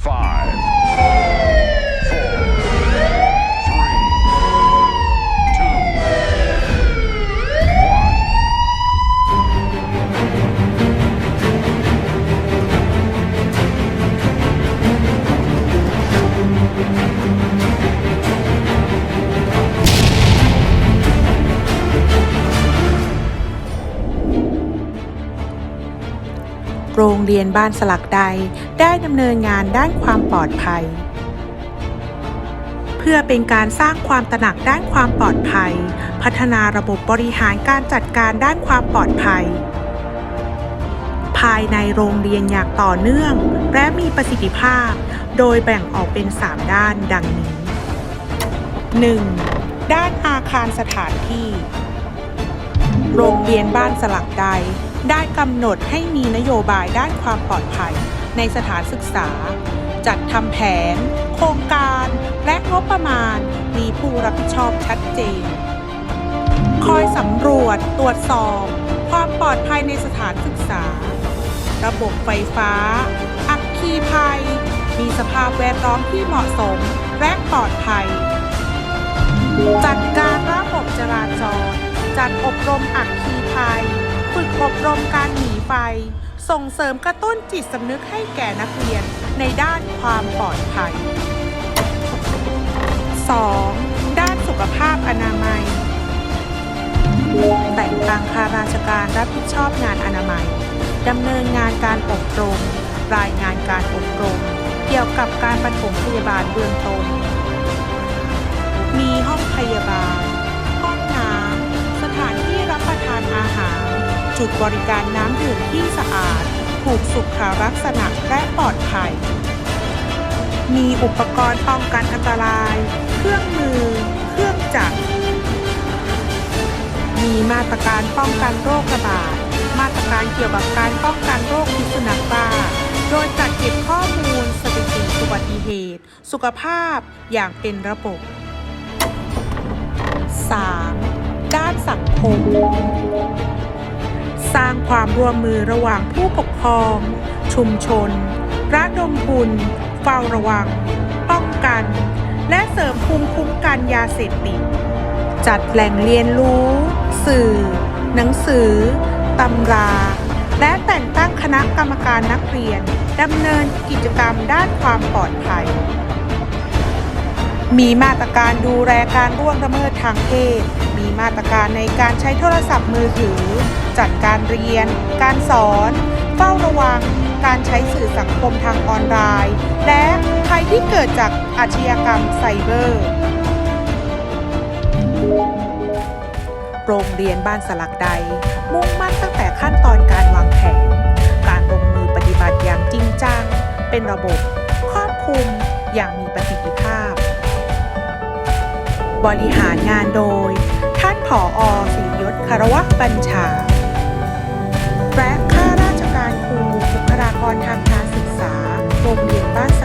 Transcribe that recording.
Five, โรงเรียนบ้านสลักใดได้ดำเนินงานด้านความปลอดภัย เพื่อเป็นการสร้างความตระหนักด้านความปลอดภัย พัฒนาระบบบริหารการจัดการด้านความปลอดภัย ภายในโรงเรียนอย่างต่อเนื่อง และมีประสิทธิภาพ โดยแบ่งออกเป็น 3 ด้านดังนี้ 1. ด้านอาคารสถานที่ โรงเรียนบ้านสลักใด ได้กำหนดให้มีนโยบายด้านความปลอดภัยในสถานศึกษา จัดทำแผน โครงการ และงบประมาณ มีผู้รับผิดชอบชัดเจน คอยสำรวจตรวจสอบ ความปลอดภัยในสถานศึกษา ระบบไฟฟ้า อัคคีภัย มีสภาพแวดล้อมที่เหมาะสมและปลอดภัย จัดการระบบจราจร จัดอบรมอัคคีภัย ฝึกอบรมการหนีไฟ ส่งเสริมกระตุ้นจิตสำนึกให้แก่นักเรียนในด้านความปลอดภัย 2. ด้านสุขภาพอนามัย แต่งตั้งข้าราชการรับผิดชอบงานอนามัยดำเนินงานการอบรม รายงานการอบรม เกี่ยวกับการปฐมพยาบาลเบื้องต้น จุดบริการน้ำดื่มที่สะอาด ถูกสุขลักษณะและปลอดภัย มีอุปกรณ์ป้องกันอันตราย เครื่องมือ เครื่องจักร มีมาตรการป้องกันโรคระบาด มาตรการเกี่ยวกับการป้องกันโรคพิษสุนัขบ้า โดยจัดเก็บข้อมูลสถิติอุบัติเหตุ สุขภาพอย่างเป็นระบบ 3. ด้านสังคม สร้างความร่วมมือระหว่างผู้ปกครอง ชุมชนระดมทุนเฝ้าระวัง ป้องกัน และเสริมภูมิคุ้มกันยาเสพติด จัดแหล่งเรียนรู้ สื่อ หนังสือ ตำรา และแต่งตั้งคณะกรรมการนักเรียนดำเนินกิจกรรมด้านความปลอดภัย มีมาตรการดูแลการร่วงละเมิดทางเพศ มาตรการในการใช้โทรศัพท์มือถือ จัดการเรียน การสอน เฝ้าระวัง การใช้สื่อสังคมทางออนไลน์ และภัยที่เกิดจากอาชญากรรมไซเบอร์ โรงเรียนบ้านสลักใด มุ่งมั่นตั้งแต่ขั้นตอนการวางแผน การลงมือปฏิบัติอย่างจริงจัง เป็นระบบครอบคลุมอย่างมีประสิทธิภาพบริหารงานโดย ผออศิริยศคารวะบัญชา และข้าราชการครูบุคลากรทางการศึกษา โรงเรียนบ้านส